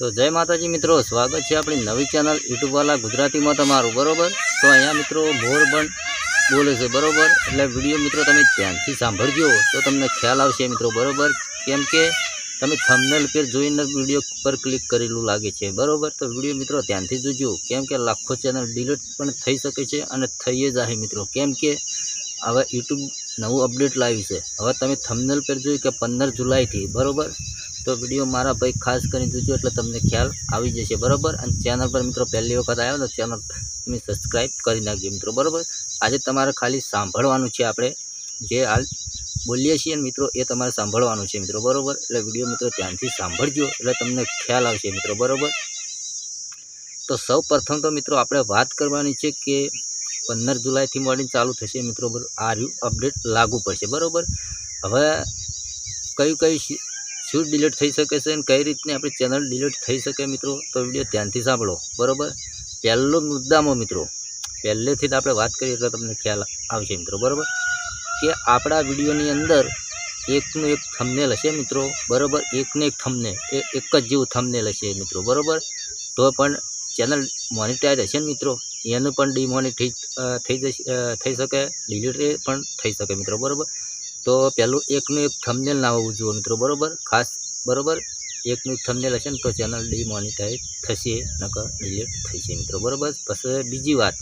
તો જય માતાજી મિત્રો, સ્વાગત છે આપણી નવી ચેનલ યુટ્યુબવાલા ગુજરાતીમાં તમારું, બરોબર? તો અહીંયા મિત્રો મોરબન બોલે છે, બરોબર? એટલે વીડિયો મિત્રો તમે ધ્યાનથી સાંભળજો, તો તમને ખ્યાલ આવશે મિત્રો, બરોબર? કેમ કે તમે થંબનેલ પર જોઈને વીડિયો પર ક્લિક કરેલું લાગે છે, બરોબર? તો વીડિયો મિત્રો ધ્યાનથી જોજો, કેમ કે લાખો ચેનલ ડિલીટ પણ થઈ શકે છે અને થઈ જાય મિત્રો, કેમ કે હવે યુટ્યુબ નવું અપડેટ લાવ્યું છે. હવે તમે થંબનેલ પર જોયું કે પંદર જુલાઈથી, બરોબર? તો વીડિયો મારા ભાઈ ખાસ કરીને જોજો એટલે તમને ખ્યાલ આવી જશે, બરોબર? અને ચેનલ પર મિત્રો પહેલી વખત આવ્યો તો ચેનલ તમે સબસ્ક્રાઈબ કરી નાખજો મિત્રો, બરોબર? આજે તમારે ખાલી સાંભળવાનું છે આપણે જે હાલ બોલીએ છીએ મિત્રો, એ તમારે સાંભળવાનું છે મિત્રો, બરોબર? એટલે વીડિયો મિત્રો ધ્યાનથી સાંભળજો એટલે તમને ખ્યાલ આવશે મિત્રો, બરોબર? તો સૌ પ્રથમ તો મિત્રો આપણે વાત કરવાની છે કે પંદર જુલાઈથી મળીને ચાલુ થશે મિત્રો આ અપડેટ લાગુ પડશે, બરોબર? હવે કયું કયું શી- ડિલીટ થઈ શકે છે અને કઈ રીતની આપણી ચેનલ ડિલીટ થઈ શકે મિત્રો, તો વીડિયો ધ્યાનથી સાંભળો. બરોબર? પહેલો મુદ્દામાં મિત્રો, પહેલેથી જ આપણે વાત કરીએ એટલે તમને ખ્યાલ આવશે મિત્રો, બરાબર? કે આપણા વિડીયોની અંદર એકનું એક થંબનેલ હશે મિત્રો, બરોબર? એકને એક થંબનેલ એ એક જ જેવું થંબનેલ હશે મિત્રો, બરાબર? તો પણ ચેનલ મોનિટાઈઝ હશે ને મિત્રો, એનું પણ ડિમોનિટાઈઝ થઈ જશે થઈ શકે ડિલીટ પણ થઈ શકે મિત્રો, બરોબર? તો પહેલું એકનું એક થમનેલ ના હોવું જોઈએ મિત્રો, બરોબર? ખાસ, બરોબર? એકનું એક થંબનેલ હશે ને તો ચેનલ ડિમોનિટાઈઝ થશે, નકર ડિલીટ થશે મિત્રો, બરાબર? પછી બીજી વાત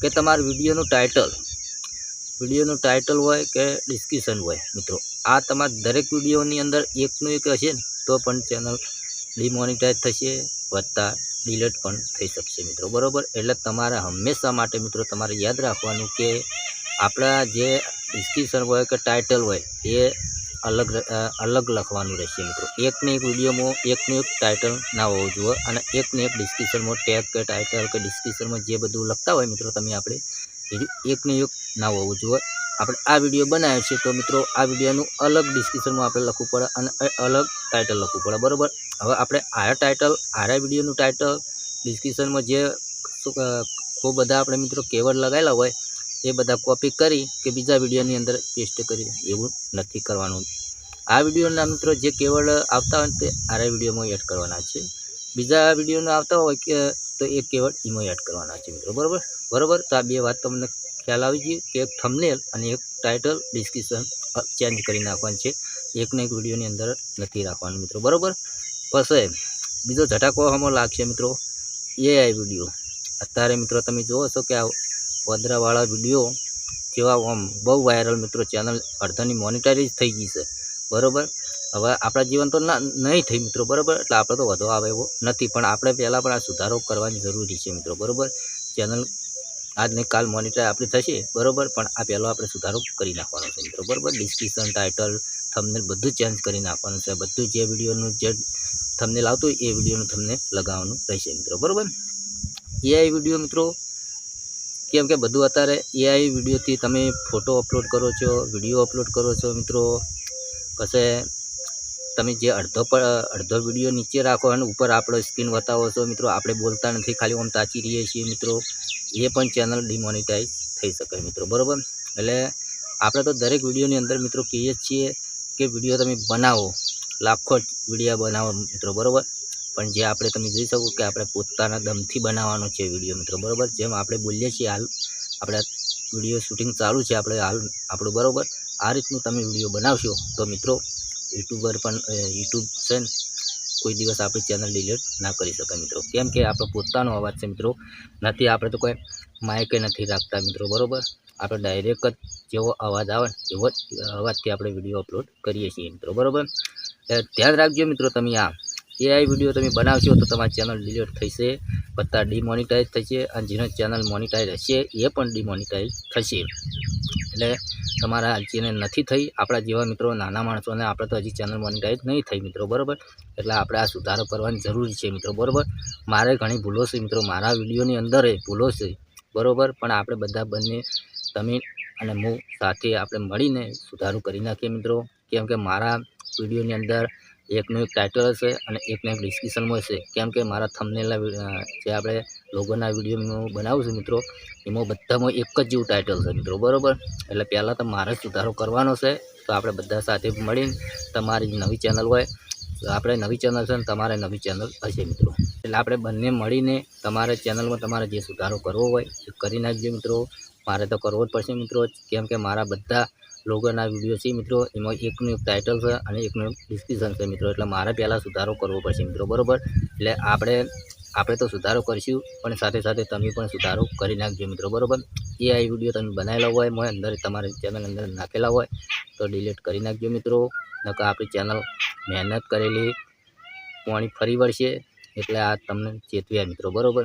કે તમારા વિડીયોનું ટાઇટલ વિડીયોનું ટાઇટલ હોય કે ડિસ્ક્રિપ્શન હોય મિત્રો, આ તમારા દરેક વિડીયોની અંદર એકનું એક હશે ને, તો પણ ચેનલ ડિમોનિટાઈઝ થશે વધતા ડિલીટ પણ થઈ શકશે મિત્રો, બરોબર? એટલે તમારે હંમેશા માટે મિત્રો તમારે યાદ રાખવાનું કે આપણા જે ડિસ્ક્રિપ્શન હોય કે ટાઇટલ હોય એ અલગ અલગ લખવાનું રહેશે મિત્રો એકને એક વિડીયોમાં એકનું એક ટાઇટલ ના હોવું જોઈએ અને એકને એક ડિસ્ક્રિપ્શનમાં ટેગ કે ટાઇટલ કે ડિસ્ક્રિપ્શનમાં જે બધું લખતા હોય મિત્રો તમે આપણે એકને એક ના હોવું જોઈએ આપણે આ વીડિયો બનાવ્યો છે તો મિત્રો આ વિડીયોનું અલગ ડિસ્ક્રિપ્શનમાં આપણે લખવું પડે અને અલગ ટાઇટલ લખવું પડે, બરાબર? હવે આપણે આરા ટાઇટલ આરા વિડીયોનું ટાઇટલ ડિસ્ક્રિપ્શનમાં જે ખૂબ બધા આપણે મિત્રો કેવડ લગાવેલા હોય એ બધા કોપી કરી કે બીજા વિડીયોની અંદર પેસ્ટ કરી એવું નથી કરવાનું. આ વિડીયોના મિત્રો જે કેવડ આવતા હોય તે આરા વિડીયોમાં એડ કરવાના છે. બીજા વિડીયોના આવતા હોય કે તો એ કેવળ એમાં એડ કરવાના છે મિત્રો. બરાબર? બરાબર? તો આ બે વાત તમને ખ્યાલ આવી ગઈ કે એક થમનેલ અને એક ટાઇટલ ડિસ્ક્રિપ્શન ચેન્જ કરી નાખવાનું છે. એકને એક વિડીયોની અંદર નથી રાખવાનું મિત્રો. બરાબર? પછી બીજો ઝટાકો હમો લાગશે મિત્રો. AI video. અત્યારે મિત્રો તમે જુઓ છો કે આ વદરાવાળા વીડિયો જેવા આમ બહુ વાયરલ મિત્રો ચેનલ અડધાની મોનિટાઈઝ થઈ ગઈ છે. બરાબર? હવે આપણા જીવન તો ના, નહીં થઈ મિત્રો, બરાબર? એટલે આપણે તો વધુ આવે એવો નથી. પણ આપણે પહેલાં પણ આ સુધારો કરવાની જરૂરી છે મિત્રો, બરાબર? ચેનલ આજને કાલ મોનિટર આપણી થશે, બરાબર? પણ આ પહેલો આપણે સુધારો કરી નાખવાનો છે મિત્રો, બરાબર? ડિસ્ક્રિપ્શન ટાઇટલ થમને બધું ચેન્જ કરી નાખવાનું છે. બધું જે વિડીયોનું, જે થંબનેલ આવતું હોય એ વિડીયોનું તમને લગાવવાનું રહેશે મિત્રો, બરાબર? એઆઈ વીડિયો મિત્રો કેમ કે બધું અત્યારે એઆઈ વિડીયોથી તમે ફોટો અપલોડ કરો છો, વીડિયો અપલોડ કરો છો મિત્રો. પછી તમે જે અડધો અડધો વીડિયો નીચે રાખો અને ઉપર આપણો સ્ક્રીન બતાવો છો મિત્રો. આપણે બોલતા નથી, ખાલી આમ તાચી રહીએ છીએ મિત્રો. એ પણ ચેનલ ડિમોનિટાઈઝ થઈ શકે મિત્રો, બરાબર? એટલે આપણે તો દરેક વિડીયોની અંદર મિત્રો કહીએ છીએ કે વીડિયો તમે બનાવો, લાખો વિડીયા બનાવો મિત્રો, બરાબર? પણ જે આપણે તમે જોઈ શકો કે આપણે પોતાના દમથી બનાવવાનો છે વીડિયો મિત્રો, બરાબર? જેમ આપણે બોલીએ છીએ હાલ, આપણે વીડિયો શૂટિંગ ચાલુ છે આપણે હાલ, આપણું બરાબર? આ રીતનું તમે વીડિયો બનાવશો તો મિત્રો, યુટ્યુબર પણ યુટ્યુબ છે કોઈ દિવસ આપણી ચેનલ ડિલીટ ના કરી શકાય મિત્રો. કેમ કે આપણો પોતાનો અવાજ છે મિત્રો, નથી, આપણે તો કોઈ માઇકે નથી રાખતા મિત્રો, બરાબર? આપણે ડાયરેક્ટ જ જેવો અવાજ આવે એવો જ અવાજથી આપણે વીડિયો અપલોડ કરીએ છીએ મિત્રો, બરાબર? ધ્યાન રાખજો મિત્રો તમે આ એઆઈ વીડિયો તમે બનાવશો તો તમારી ચેનલ ડિલીટ થશે, બધા ડિમોનિટાઈઝ થશે અને જેનો ચેનલ મોનિટાઈઝ હશે, એ પણ ડિમોનિટાઈઝ થશે. એટલે તમારા જેને નથી થઈ, આપણા જેવા મિત્રો, નાના માણસોને આપણે તો હજી ચેનલ મોનિટાઈઝ નહીં થઈ મિત્રો, બરાબર? એટલે આપણે આ સુધારો કરવાની જરૂરી છે મિત્રો, બરાબર? મારે ઘણી ભૂલો છે મિત્રો, મારા વિડીયોની અંદર ભૂલો છે, બરાબર? પણ આપણે બધા બંને, તમે અને હું સાથે આપણે મળીને સુધારો કરી નાખીએ મિત્રો. કેમ કે મારા વિડીયોની અંદર એકનું એક ટાઇટલ હશે અને એકનું એક ડિસ્ક્રિપ્શનમાં હશે. કેમ કે મારા થંબનેલના જે આપણે લોગોના વીડિયો બનાવું છું મિત્રો, એમાં બધામાં એક જ જેવું ટાઇટલ છે મિત્રો, બરાબર? એટલે પહેલાં તો મારે સુધારો કરવાનો છે, તો આપણે બધા સાથે મળીને તમારી નવી ચેનલ હોય આપણે નવી ચેનલ છે ને તમારે નવી ચેનલ હશે મિત્રો. એટલે આપણે બંને મળીને તમારે ચેનલમાં તમારે જે સુધારો કરવો હોય એ કરી નાખજો મિત્રો. મારે તો કરવો જ પડશે મિત્રો, કેમ કે મારા બધા લોકોના વીડિયો છે મિત્રો. એમાં એકનું એક ટાઇટલ છે અને એકનું એક ડિસ્ક્રિપ્શન છે મિત્રો. એટલે મારે પહેલાં સુધારો કરવો પડશે મિત્રો, બરાબર? એટલે આપણે આપણે તો સુધારો કરીશું, પણ સાથે સાથે તમે પણ સુધારો કરી નાખજો મિત્રો, બરાબર? એ આ વીડિયો તમે બનાવેલા હોય મેં અંદર તમારી ચેનલ અંદર નાખેલા હોય, તો ડિલીટ કરી નાખજો મિત્રો. નકર આપણી ચેનલ મહેનત કરેલી, પાણી ફરી વળશે, એટલે આ તમને ચેતવ્યા મિત્રો, બરાબર?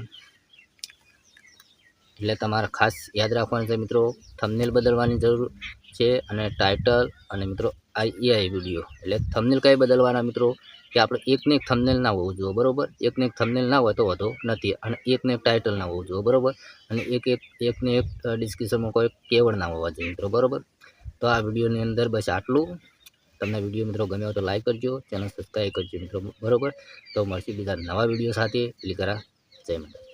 એટલે તમારે ખાસ યાદ રાખવાનું છે મિત્રો થમનેલ બદલવાની જરૂર છે અને ટાઇટલ અને મિત્રો આ એ વીડિયો એટલે થમનેલ કઈ બદલવાના મિત્રો? કે આપણે એકને એક થમનેલ ના હોવું જોઈએ, બરોબર? એકને એક થમનેલ ના હોય તો વધો નથી અને એકને એક ટાઇટલ ના હોવું જોઈએ, બરોબર? અને એક એક, એકને એક ડિસ્ક્રિપ્શનમાં કોઈ કેવળ ના હોવા જોઈએ મિત્રો, બરોબર? તો આ વિડીયોની અંદર બસ આટલું. તમને વીડિયો મિત્રો ગમ્યો તો લાઈક કરજો ચેનલ સબસ્ક્રાઈબ કરજો મિત્રો, બરોબર? તો મળશે બીજા નવા વીડિયો સાથે. લીકરા જય માતા